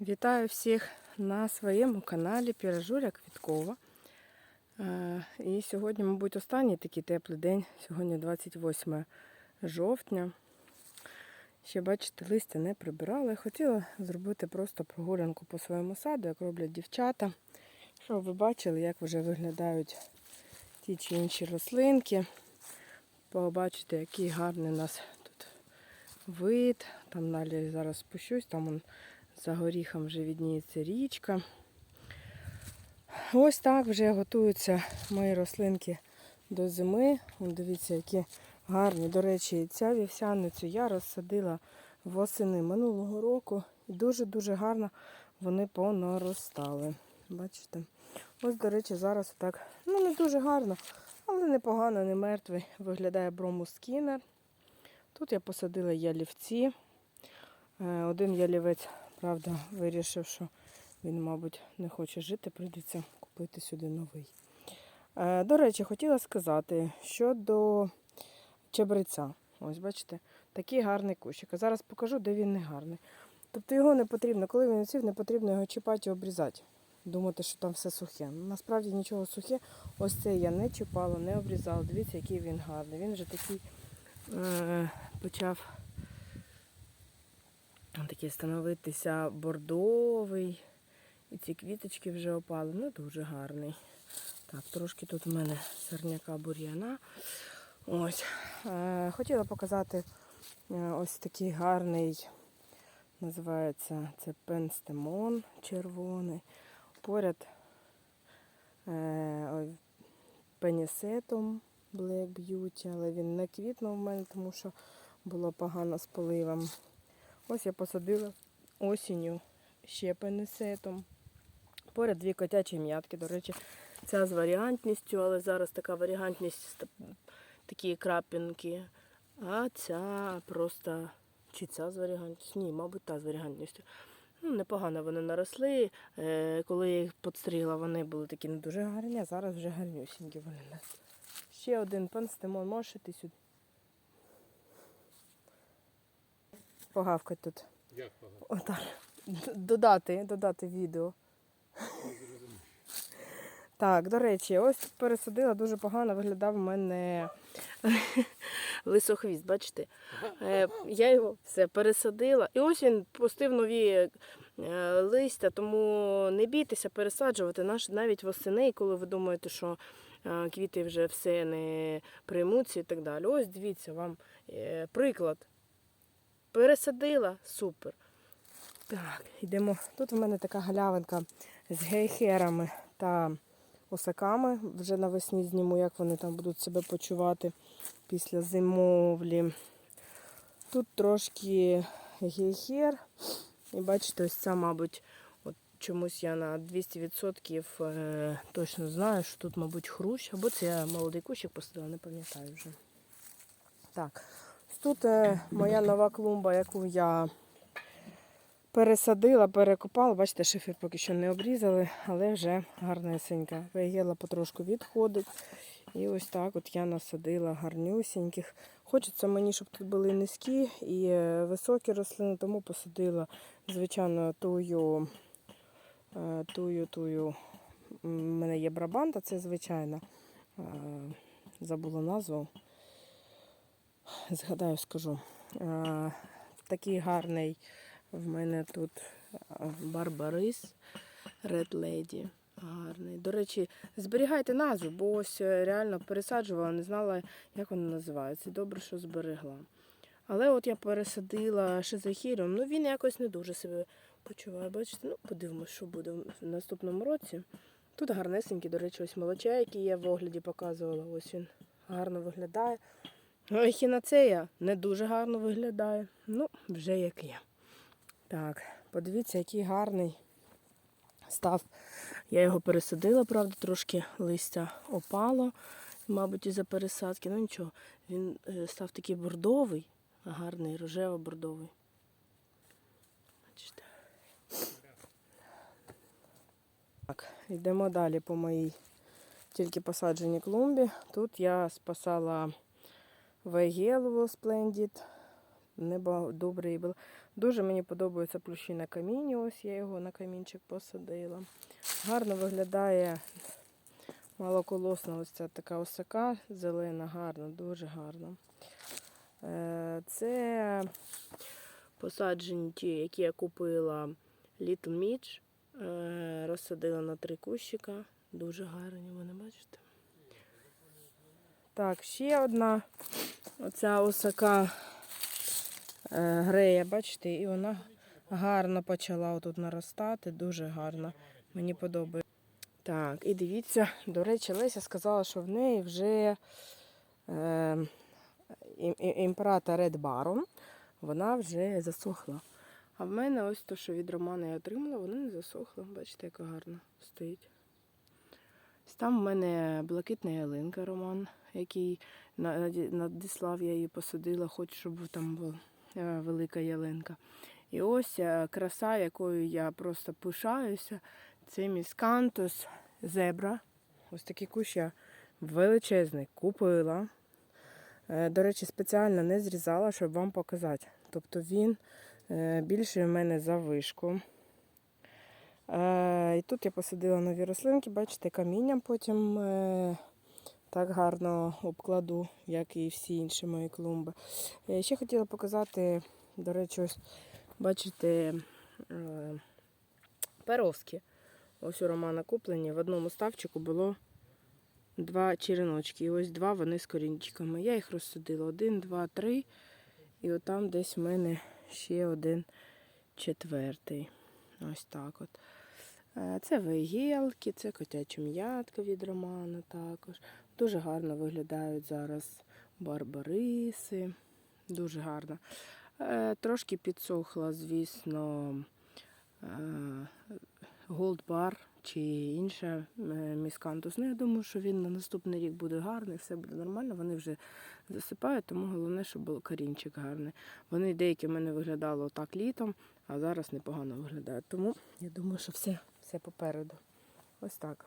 Вітаю всіх на своєму каналі Піражуря Квіткова. Е, І сьогодні, мабуть, останній такий теплий день. Сьогодні 28 жовтня. Ще, бачите, листя не прибирала. Хотіла зробити просто прогулянку по своєму саду, як роблять дівчата. Щоб ви бачили, як вже виглядають ті чи інші рослинки. Побачите, який гарний у нас тут вид. Там далі зараз спущусь, там он за горіхом вже відніється річка. Ось так вже готуються мої рослинки до зими. Дивіться, які гарні. До речі, ця вівсяницю я розсадила восени минулого року. І дуже-дуже гарно вони понаростали. Бачите? Ось, до речі, зараз так, ну не дуже гарно, але непогано, не мертвий. Виглядає бромус скінер. Тут я посадила ялівці. Е, Один ялівець Правда, вирішив, що він, мабуть, не хоче жити, прийдеться купити сюди новий. Е, До речі, хотіла сказати щодо чебреця. Ось, бачите, такий гарний кущик. Зараз покажу, де він не гарний. Тобто його не потрібно, коли він оців, не потрібно його чіпати і обрізати. Думати, що там все сухе. Насправді нічого сухе. Ось це я не чіпала, не обрізала. Дивіться, який він гарний. Він вже такий е, почав такий становитися бордовий. І ці квіточки вже опали. Ну, дуже гарний. Так, трошки тут у мене сорняка бур'яна. Ось. Е, хотіла показати е, ось такий гарний, називається це пенстемон червоний. Поряд е, пенісетом Black Beauty, але він не квітнув в мене, тому що було погано з поливом. Ось я посадила осінню ще пенесетом. Поряд дві котячі м'ятки. До речі, ця з варіантністю, але зараз така варіантність такі крапінки. А ця просто чи ця з варіантністю? Ні, мабуть, та з варіантністю. Ну, непогано вони наросли. Е, Коли я їх підстригла, вони були такі не дуже гарні, а зараз вже гарнюсінькі вони. у нас. Ще один панстемон, можеш іти сюди. Погавкать тут. Як? Отак. Додати, додати відео. Так, до речі, ось пересадила, дуже погано виглядав у мене лисохвіст, бачите? Е, Я його все пересадила. І ось він пустив нові е, листя, тому не бійтеся пересаджувати навіть восени, коли ви думаєте, що е, квіти вже все не приймуться і так далі. Ось дивіться вам приклад. Пересадила, супер. Так, йдемо. Тут у мене така галявинка з гейхерами та осаками. Вже навесні зніму, як вони там будуть себе почувати після зимовлі. Тут трошки гейхер. І бачите, ось ця, мабуть, от чомусь я на 200% е, точно знаю, що тут, мабуть, хрущ. Або це я молодий кущик посадила, не пам'ятаю вже. Так, тут е, моя нова клумба, яку я пересадила, перекопала. Бачите, шифер поки що не обрізали, але вже гарнесенька. Вегела потрошку відходить. І ось так от я насадила гарнюсіньких. Хочеться мені, щоб тут були низькі і е, високі рослини, тому посадила, звичайно, тую, е, тую, тую. У мене є брабанта, це звичайна. Забула назву. Згадаю, скажу. Е, Такий гарний в мене тут е, барбарис Red Lady. Гарний. До речі, зберігайте назву, бо ось е, реально пересаджувала, не знала, як вона називається. Добре, що зберегла. Але от я пересадила шизохіром, ну він якось не дуже себе почуває. Бачите, ну подивимось, що буде в наступному році. Тут гарнесенький, до речі, ось молочай, який я в огляді показувала. Ось він гарно виглядає. Ехінацея не дуже гарно виглядає. Ну, вже як є. Так, подивіться, який гарний став. Я його пересадила, правда, трошки листя опало, мабуть, із-за пересадки. Ну нічого, він е, став такий бордовий, гарний, рожево-бордовий. Бачите. Так, йдемо далі по моїй тільки посадженій клумбі. Тут я спасала Вегелу Splendid небо добре і було. Дуже мені подобаються плющі на каміні. Ось я його на камінчик посадила. Гарно виглядає малоколосна ось ця така осака зелена, гарна, дуже гарна. Е, Це посаджені ті, які я купила Little Mitch. Е, Розсадила на три кущика. Дуже гарні вони, бачите? Так, ще одна оця осака е, грея, бачите, і вона гарно почала отут наростати, дуже гарно. Мені подобається. Так, і дивіться, до речі, Леся сказала, що в неї вже е, ім- ім- імперата Red Baron, вона вже засохла. А в мене ось то, що від Романа я отримала, воно не засохло. Бачите, яка гарно стоїть. Там в мене блакитна ялинка Роман, який надіслав, я її посадила, хоч щоб там була е, велика ялинка. І ось е, краса, якою я просто пишаюся, це міскантус зебра. Ось такий кущ я величезний купила. Е, До речі, спеціально не зрізала, щоб вам показати. Тобто він е, більший у мене за вишку. І тут я посадила нові рослинки, бачите, камінням потім так гарно обкладу, як і всі інші мої клумби. Е, Ще хотіла показати, до речі, ось бачите, е, перовські. Ось у Романа куплені. В одному ставчику було два череночки. І ось два вони з корінчиками. Я їх розсадила. Один, два, три. І отам десь в мене ще один четвертий. Ось так от. Е, Це вигілки, це котяча м'ятка від Романа також. Дуже гарно виглядають зараз барбариси. Дуже гарно. Е, Трошки підсохла, звісно, голдбар чи інша е, міскантус. Ну, я думаю, що він на наступний рік буде гарний, все буде нормально. Вони вже засипають, тому головне, щоб був корінчик гарний. Вони деякі в мене виглядали отак літом, а зараз непогано виглядають. Тому я думаю, що все, все попереду. Ось так.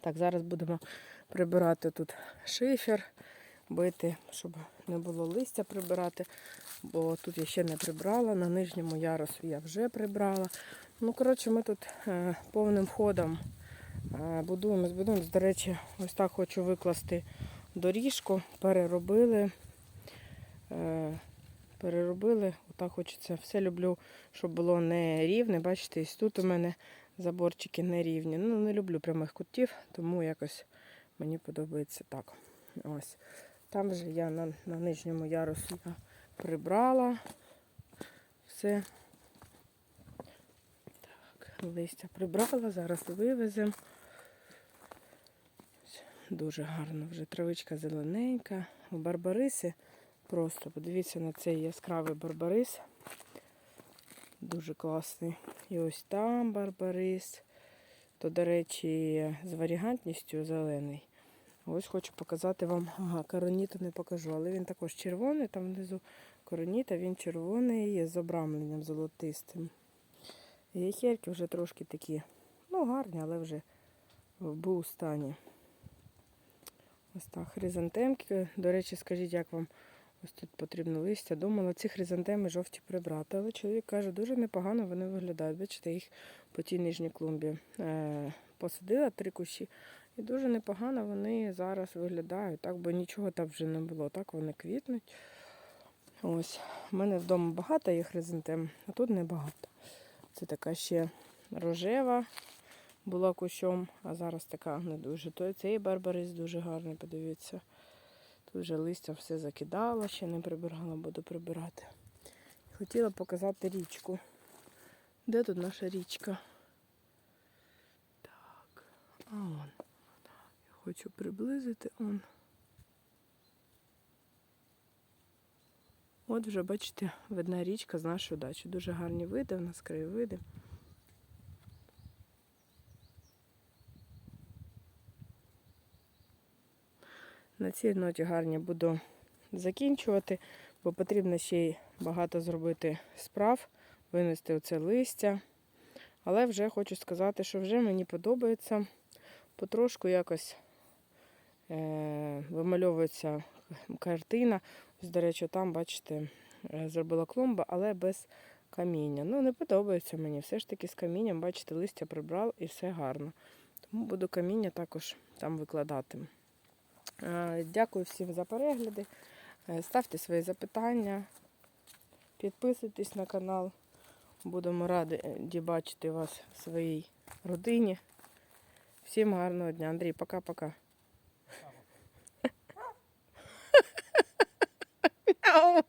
Так, зараз будемо прибирати тут шифер, бити, щоб не було листя прибирати, бо тут я ще не прибрала, на нижньому ярусі я вже прибрала. Ну, коротше, ми тут е, повним ходом е, будуємо, збудуємо. До речі, ось так хочу викласти доріжку, переробили. Е, переробили, отак хочеться. Все люблю, щоб було не рівне. Бачите, ось тут у мене заборчики не рівні. Ну, не люблю прямих кутів, тому якось мені подобається так. Ось. Там вже я на, на нижньому ярусі прибрала все. Так, листя прибрала, зараз вивеземо. Дуже гарно, вже травичка зелененька. У барбариси просто подивіться на цей яскравий барбарис. Дуже класний. І ось там барбарис. То, до речі, з варігантністю зелений. Ось хочу показати вам. Ага, короніта не покажу, але він також червоний, там внизу короніта, він червоний з обрамленням золотистим. І херки вже трошки такі, ну, гарні, але вже в бу стані. Ось так, хризантемки. До речі, скажіть, як вам ось тут потрібно листя. Думала, ці хризантеми жовті прибрати. Але чоловік каже, дуже непогано вони виглядають. Бачите, їх по тій нижній клумбі е, посадила три кущі. І дуже непогано вони зараз виглядають, так, бо нічого там вже не було. Так вони квітнуть. Ось. У мене вдома багато є хризантем, а тут небагато. Це така ще рожева була кущом, а зараз така не дуже. То цей барбарис дуже гарний, подивіться. Тут вже листя все закидала, ще не прибирала, буду прибирати. Хотіла показати річку. Де тут наша річка? Так, а он. Я хочу приблизити он. От вже, бачите, видна річка з нашої дачі. Дуже гарні види, у нас краєвиди. На цій ноті гарні буду закінчувати, бо потрібно ще й багато зробити справ, винести оце листя. Але вже хочу сказати, що вже мені подобається. Потрошку якось е- вимальовується картина. Ось, до речі, там, бачите, е, зробила клумба, але без каміння. Ну, не подобається мені. Все ж таки з камінням, бачите, листя прибрав і все гарно. Тому буду каміння також там викладати. Е, Дякую всім за перегляди. Е, Ставте свої запитання, підписуйтесь на канал. Будемо раді бачити вас в своїй родині. Всім гарного дня. Андрій, пока-пока. Мяу.